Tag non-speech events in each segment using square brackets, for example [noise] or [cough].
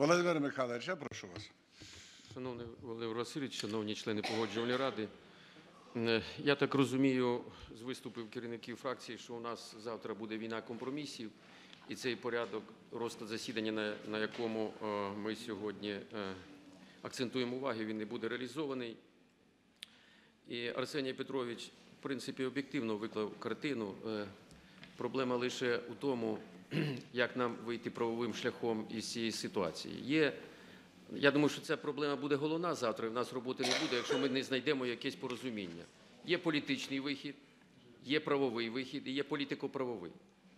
Володимир Михайлович, я прошу вас. Шановний Володимир Васильович, шановні члени погоджувальної ради, е, я так розумію з виступів керівників фракції, що у нас завтра буде війна компромісів, і цей порядок розклад засідання, на, якому е, ми сьогодні е, акцентуємо увагу, він не буде реалізований. І Арсеній Петрович, в принципі, об'єктивно виклав картину. Проблема лише у тому, [clears throat] як нам вийти правовим шляхом із цієї ситуації. Є, я думаю, що ця проблема буде головна завтра, і в нас роботи не буде, якщо ми не знайдемо якесь порозуміння. Є політичний вихід, є правовий вихід і є політико-правовий.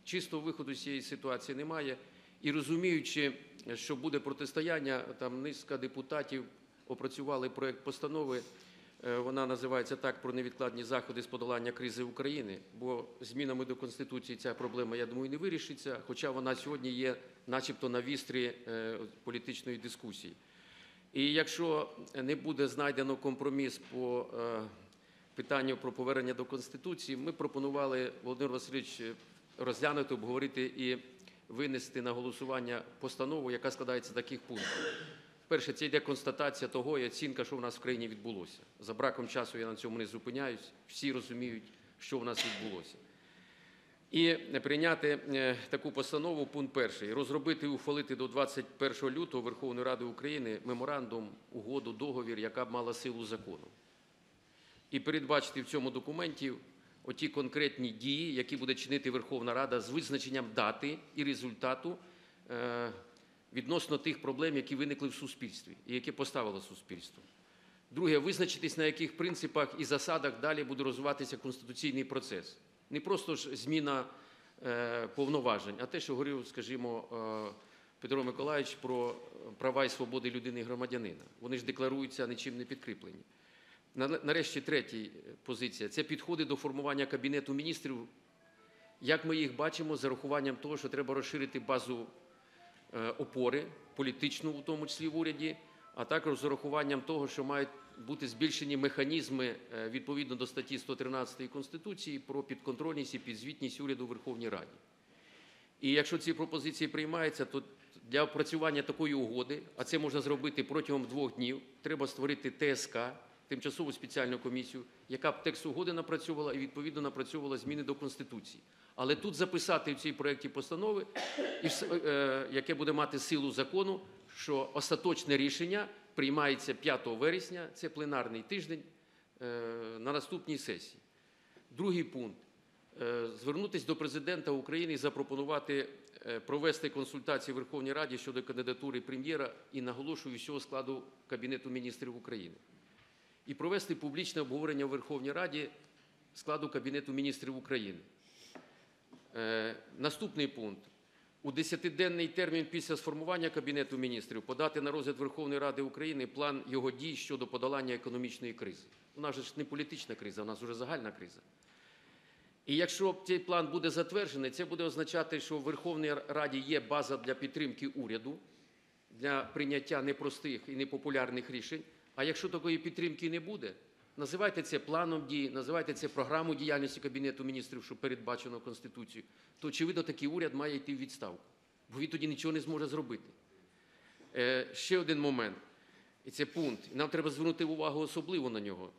Чистого виходу з цієї ситуації немає. І розуміючи, що буде протистояння, там низка депутатів опрацювали проект постанови. Е, Вона називається так про невідкладні заходи з подолання кризи України. Бо змінами до конституції ця проблема, я думаю, не вирішиться. Хоча вона сьогодні є, начебто, на вістрі е, політичної дискусії. І якщо не буде знайдено компроміс по е, питанню про повернення до Конституції, ми пропонували, Володимир Васильович, розглянути, обговорити і винести на голосування постанову, яка складається з таких пунктів. Перше, це йде констатація того і оцінка, що в нас в країні відбулося. За браком часу я на цьому не зупиняюсь. Всі розуміють, що в нас відбулося. І прийняти е, таку постанову, пункт перший, розробити і ухвалити до 21 лютого Верховної Ради України меморандум, угоду, договір, яка б мала силу закону. І передбачити в цьому документі оті конкретні дії, які буде чинити Верховна Рада з визначенням дати і результату е, відносно тих проблем, які виникли в суспільстві і які поставило суспільство. Друге, визначитись, на яких принципах і засадах далі буде розвиватися конституційний процес. Не просто ж зміна е, повноважень, а те, що говорив, скажімо, е, Петро Миколаївич про права і свободи людини і громадянина. Вони ж декларуються нічим не підкріплені. На- Нарешті третя позиція це підходи до формування Кабінету міністрів. Як ми їх бачимо, з урахуванням того, що треба розширити базу е, опори, політичну, у тому числі в уряді, а також з урахуванням того, що мають бути збільшені механізми е, відповідно до статті 113 Конституції про підконтрольність і підзвітність уряду у Верховній Раді. І якщо ці пропозиції приймаються, то для опрацювання такої угоди, а це можна зробити протягом двох днів, треба створити ТСК, тимчасову спеціальну комісію, яка б текст угоди напрацьовувала і відповідно напрацьовувала зміни до Конституції. Але тут записати в цій проєкті постанови, вс- е, яке буде мати силу закону, що остаточне рішення приймається 5 вересня, це пленарний тиждень е, на наступній сесії. Другий пункт. Е, Звернутися до президента України і запропонувати е, провести консультації в Верховній Раді щодо кандидатури прем'єра і наголошую всього складу Кабінету міністрів України. І провести публічне обговорення в Верховній Раді складу Кабінету міністрів України. Е, Наступний пункт. У 10-денний термін після сформування Кабінету міністрів подати на розгляд Верховної Ради України план його дій щодо подолання економічної кризи. У нас ж не політична криза, у нас вже загальна криза. І якщо цей план буде затверджений, це буде означати, що в Верховній Раді є база для підтримки уряду, для прийняття непростих і непопулярних рішень. А якщо такої підтримки не буде, називайте це планом дії, називайте це програмою діяльності Кабінету міністрів, що передбачено Конституцією, то очевидно такий уряд має йти в відставку, бо він тоді нічого не зможе зробити. Е, ще один момент, і це пункт. Нам треба звернути увагу особливо на нього.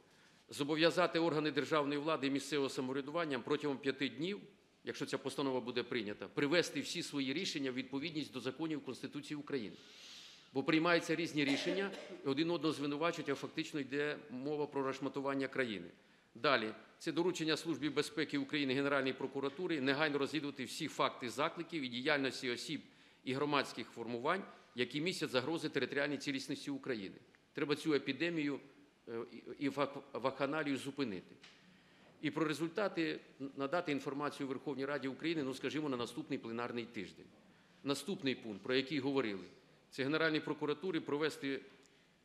Зобов'язати органи державної влади і місцевого самоврядування протягом п'яти днів, якщо ця постанова буде прийнята, привести всі свої рішення в відповідність до законів Конституції України. Бо приймаються різні рішення, один одного звинувачують, а фактично йде мова про розшматування країни. Далі, це доручення Службі безпеки України Генеральної прокуратури негайно розслідувати всі факти закликів і діяльності осіб і громадських формувань, які містять загрози територіальній цілісності України. Треба цю епідемію е, і вакханалію зупинити. І про результати надати інформацію Верховній Раді України, ну скажімо, на наступний пленарний тиждень. Наступний пункт, про який говорили, це Генеральній прокуратурі провести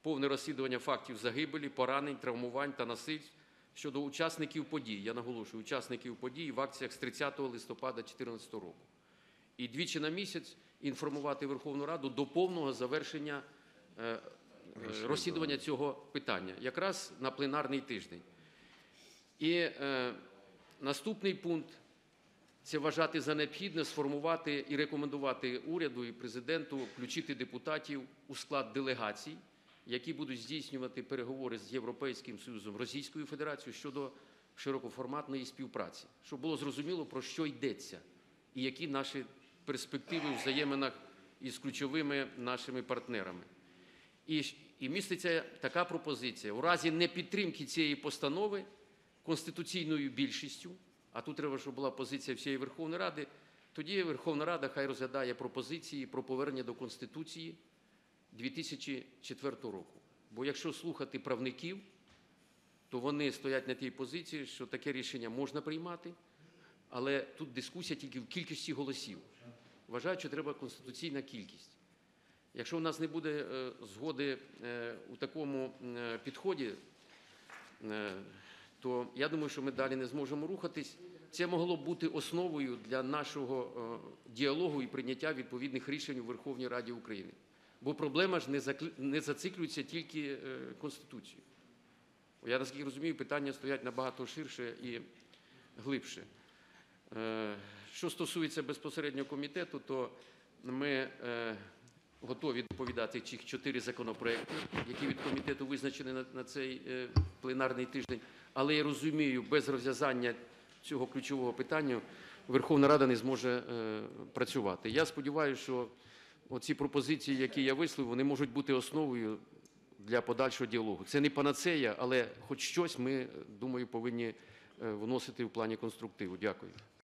повне розслідування фактів загибелі, поранень, травмувань та насильств щодо учасників подій. Я наголошую, учасників подій в акціях з 30 листопада 2014 року. І двічі на місяць інформувати Верховну Раду до повного завершення е, розслідування цього питання, якраз на пленарний тиждень. І е, наступний пункт це вважати за необхідне сформувати і рекомендувати уряду і президенту включити депутатів у склад делегацій, які будуть здійснювати переговори з Європейським Союзом, Російською Федерацією щодо широкоформатної співпраці, щоб було зрозуміло, про що йдеться і які наші перспективи взаєминах із ключовими нашими партнерами. І, і міститься така пропозиція: у разі непідтримки цієї постанови конституційною більшістю, а тут треба, щоб була позиція всієї Верховної Ради, тоді Верховна Рада хай розглядає пропозиції про повернення до Конституції 2004 року. Бо якщо слухати правників, то вони стоять на тій позиції, що таке рішення можна приймати, але тут дискусія тільки в кількості голосів. Вважають, що треба конституційна кількість. Якщо в нас не буде е, згоди е, у такому е, підході, то я думаю, що ми далі не зможемо рухатись. Це могло б бути основою для нашого е, діалогу і прийняття відповідних рішень у Верховній Раді України. Бо проблема ж не, зациклюється тільки е, Конституцією. Я наскільки розумію, питання стоять набагато ширше і глибше. Е, Що стосується безпосередньо комітету, то ми готові доповідати ці чотири законопроекти, які від комітету визначені на, цей пленарний тиждень. Але я розумію, без розв'язання цього ключового питання Верховна Рада не зможе е, працювати. Я сподіваюся, що оці пропозиції, які я висловив, вони можуть бути основою для подальшого діалогу. Це не панацея, але хоч щось ми, думаю, повинні е, вносити в плані конструктиву. Дякую.